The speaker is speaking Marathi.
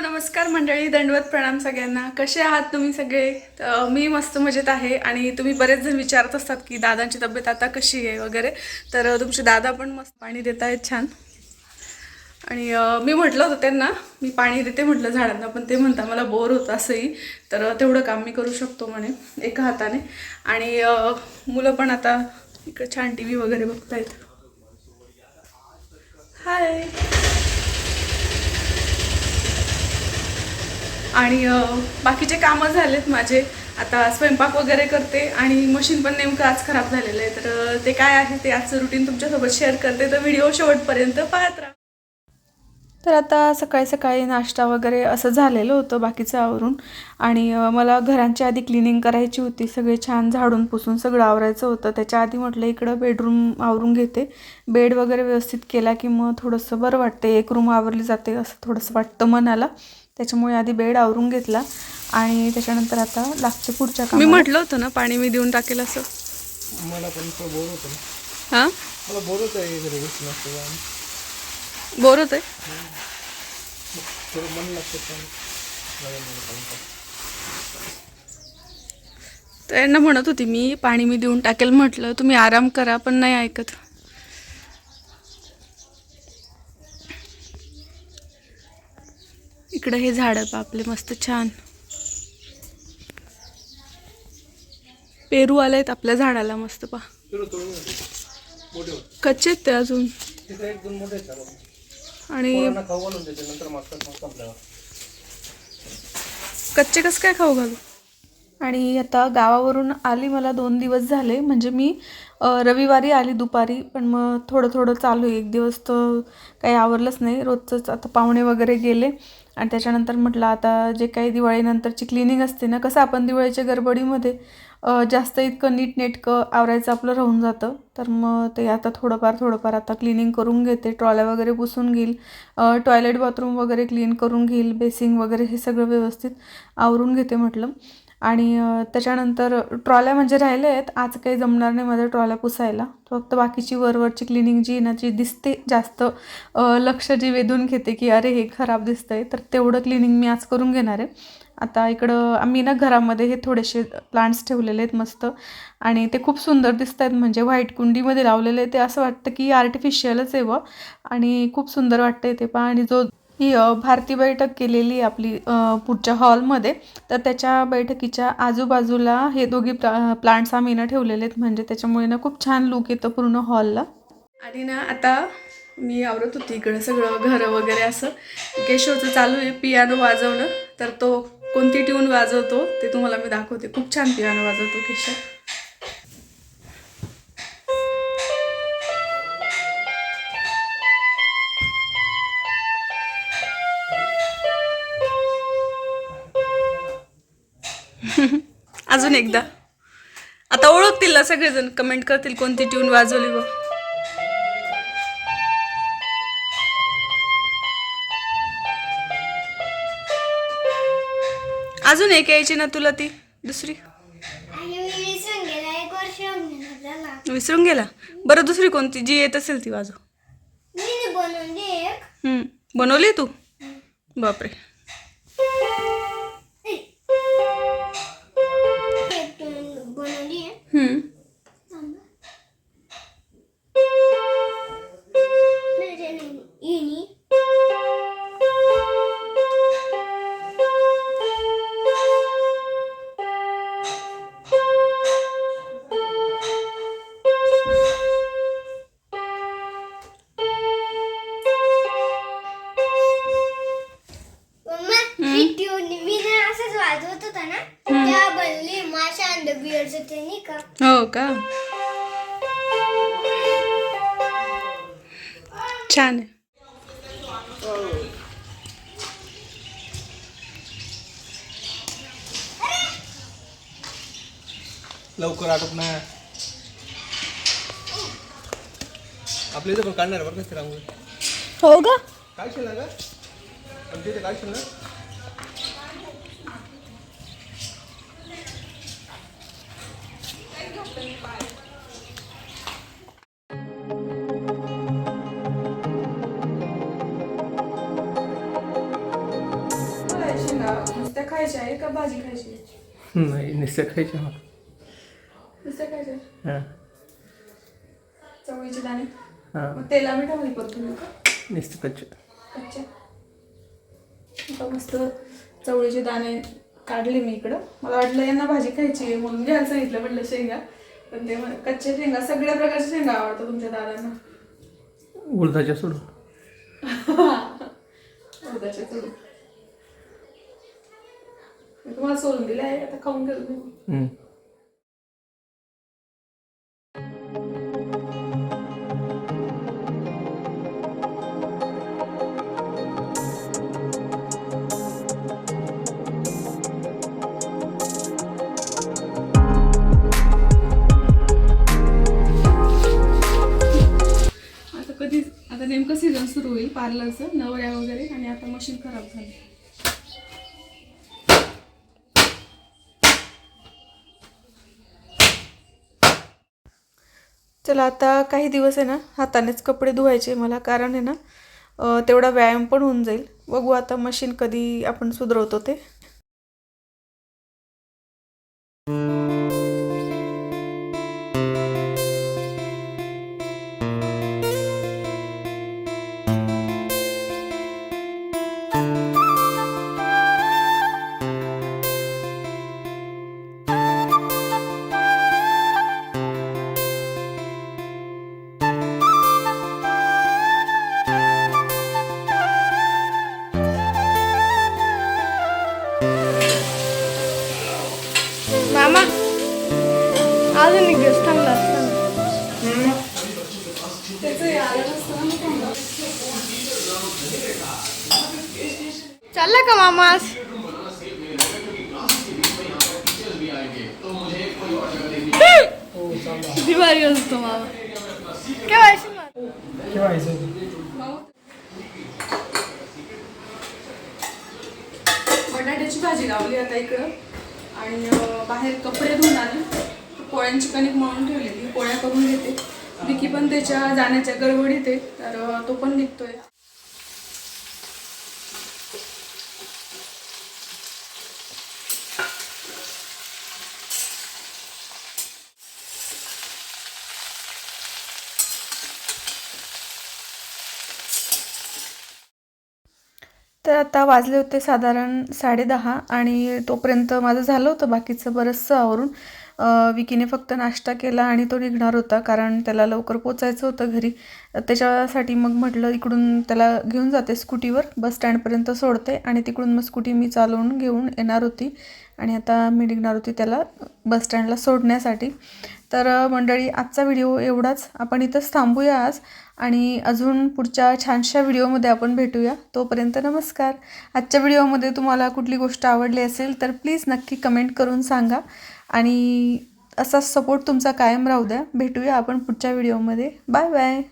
नमस्कार मंडळी दंडवत प्रणाम सगळ्यांना. कसे आहात तुम्ही सगळे? तर मी मस्त मजेत आहे आणि तुम्ही बरेच जण विचारत असतात की दादांची तब्येत आता कशी आहे वगैरे. तर तुमचे दादा पण मस्त पाणी देत आहेत छान. आणि मी म्हटलं होतं त्यांना मी पाणी देते म्हटलं झाडांना पण ते म्हणता मला बोर होतं असंही. तर तेवढं काम मी करू शकतो म्हणे एका हाताने. आणि मुलं पण आता इकडे छान टी व्ही वगैरे बघतायत. हाय. आणि बाकीचे कामं झालेत माझे आता स्वयंपाक वगैरे करते आणि मशीन पण नेमकं आज खराब झालेलं आहे. तर ते काय आहे ते आजचं रुटीन तुमच्यासोबत शेअर करते. तर व्हिडिओ शेवटपर्यंत पाहत राहा. तर आता सकाळी सकाळी नाश्ता वगैरे असं झालेलं होतं बाकीचं आवरून. आणि मला घरांची आधी क्लिनिंग करायची होती. सगळे छान झाडून पुसून सगळं आवरायचं होतं. त्याच्या आधी म्हटलं इकडं बेडरूम आवरून घेते. बेड वगैरे व्यवस्थित केला की मग थोडंसं बरं वाटते एक रूम आवरली जाते असं थोडंसं वाटतं मनाला. त्याच्यामुळे आधी बेड आवरून घेतला आणि त्याच्यानंतर आता लागते पुढच्या मी म्हटलं होतं ना पाणी मी देऊन टाकेल असं. मला पण बोर होतं. हां? मला बोर होतं आहे बोर होत. आहे. तर यांना म्हणत होती मी पाणी मी देऊन टाकेल. म्हटलं तुम्ही आराम करा पण नाही ऐकत. इकडं हे झाडं आपले मस्त छान. पेरू आलेत आपल्या झाडाला मस्त पा कच्चे आहेत ते अजून. आणि कच्चे कसं काय खाऊ घालू? आणि आता गावावरून आली मला दोन दिवस झाले. म्हणजे मी रविवारी आली दुपारी पण मग थोडं थोडं चालू आहे. एक दिवस तर काही आवरलंच नाही. रोजचंच आता पाहुणे वगैरे गेले. आणि त्याच्यानंतर म्हटलं आता जे काही दिवाळीनंतरची क्लिनिंग असते ना कसं आपण दिवाळीच्या गडबडीमध्ये जास्त इतकं नीटनेटकं आवरायचं आपलं राहून जातं. तर मग ते आता थोडंफार थोडंफार आता क्लिनिंग करून घेते. ट्रॉल्या वगैरे पुसून घेईल. टॉयलेट बाथरूम वगैरे क्लीन करून घेईल. बेसिंग वगैरे हे सगळं व्यवस्थित आवरून घेते म्हटलं. आणि त्याच्यानंतर ट्रॉल्या म्हणजे राहिले आहेत. आज काही जमणार नाही माझ्या ट्रॉल्या पुसायला. फक्त बाकीची वरवरची क्लिनिंग जी ना जी दिसते जास्त लक्ष जी वेधून घेते की अरे हे खराब दिसतं आहे तर तेवढं क्लिनिंग मी आज करून घेणार आहे. आता इकडं आम्ही ना घरामध्ये हे थोडेसे प्लांट्स ठेवलेले आहेत मस्त. आणि ते खूप सुंदर दिसत आहेत म्हणजे व्हाईट कुंडीमध्ये लावलेले ते असं वाटतं की आर्टिफिशियलच आहे व. आणि खूप सुंदर वाटतं ते पहा आणि जो ही भारती बैठक केलेली आहे आपली पुढच्या हॉलमध्ये. तर त्याच्या बैठकीच्या आजूबाजूला हे दोघी प्ला प्लांट्स आम्ही ना ठेवलेले आहेत. म्हणजे त्याच्यामुळे ना खूप छान लुक येतं पूर्ण हॉलला. आणि ना आता मी आवरत होती इकडं सगळं घरं वगैरे असं. केशवचं चालू आहे पियानो वाजवणं. तर तो कोणती ट्यून वाजवतो ते तुम्हाला मी दाखवते. खूप छान पियानो वाजवतो केशव. अजून एकदा. आता ओळखतील ना सगळेजण. कमेंट करतील कोणती ट्यून वाजवली व अजून एक यायची ना तुला ती? दुसरी? आणि मी विसरून गेला एक वर्ष होऊन गेलं त्याला. विसरून गेला? बरं दुसरी कोणती? जी येत असेल ती वाजव. बनवली तू? बापरे. मी ना असंच वाजवत होता ना त्या बनली माशा अंड बिअरचं ते नाही का हो का छान आहे लवकर आटोप ना आपल्या इथे पण काढणार बरं का रांगोळी हो का काय का आमच्या इथे काय नुसत्या खायच्या आहे का भाजी खायची? नाही नुसतं खायचं मग. नुसत्या खायच्या आहे. हां. चवळीचे दाणे? हां. मग तेला मिठामध्ये परतून घेऊ का? नुसतं कच्चं. अच्छा आता मस्त चवळीचे दाणे काढले मी इकडं. मला वाटलं यांना भाजी खायची आहे म्हणून घ्यायला सांगितलं म्हटलं शेंगा. पण ते म्हणे, कच्च्या शेंगा सगळ्या प्रकारच्या शेंगा आवडतात तुमच्या दादांना. उडदाच्या सोडून. उडदाच्या चुडू मी तुम्हाला सोडून दिले आहे आता खाऊन घेऊ तुम्ही. हम्म. आता कधी आता नेमकं सीझन सुरू होईल पार्लरचं नवऱ्या वगैरे आणि आता मशीन खराब झाली चला आता काही दिवस आहे ना हातानेच कपडे धुवायचे मला कारण आहे ना तेवढा व्यायाम पण होऊन जाईल. बघू आता मशीन कधी आपण सुधरवतो ते. चालला का मामा आज किती भारी असतो मामा? केव्हा बटाट्याची भाजी लावली आता इकडं. आणि बाहेर कपडे धुवून आले. पोळ्यांची कणिक मळून ठेवलेली. पोळ्या करून घेते. विकी पण त्याच्या जाण्याच्या गडबडीत आहे तर तो पण निघतोय. तर आता वाजले होते साधारण साडेदहा आणि तोपर्यंत माझं झालं होतं बाकीचं बरंचसं आवरून. विकीने फक्त नाश्ता केला आणि तो निघणार होता कारण त्याला लवकर पोचायचं होतं घरी. त्याच्यासाठी मग म्हटलं इकडून त्याला घेऊन जाते स्कूटीवर बस स्टँडपर्यंत सोडते आणि तिकडून मग स्कूटी मी चालवून घेऊन येणार होती. आणि आता मी निघणार होती त्याला बस स्टँडला सोडण्यासाठी. तर मंडळी आजचा व्हिडिओ एवढाच. आपण इथंच थांबूया आज आणि अजून पुढच्या छानशा व्हिडिओमध्ये आपण भेटूया. तोपर्यंत नमस्कार. आजच्या व्हिडिओमध्ये तुम्हाला कुठली गोष्ट आवडली असेल तर प्लीज नक्की कमेंट करून सांगा आणि असा सपोर्ट तुमचा कायम राहू द्या. भेटूया आपण पुढच्या व्हिडिओमध्ये. Bye bye.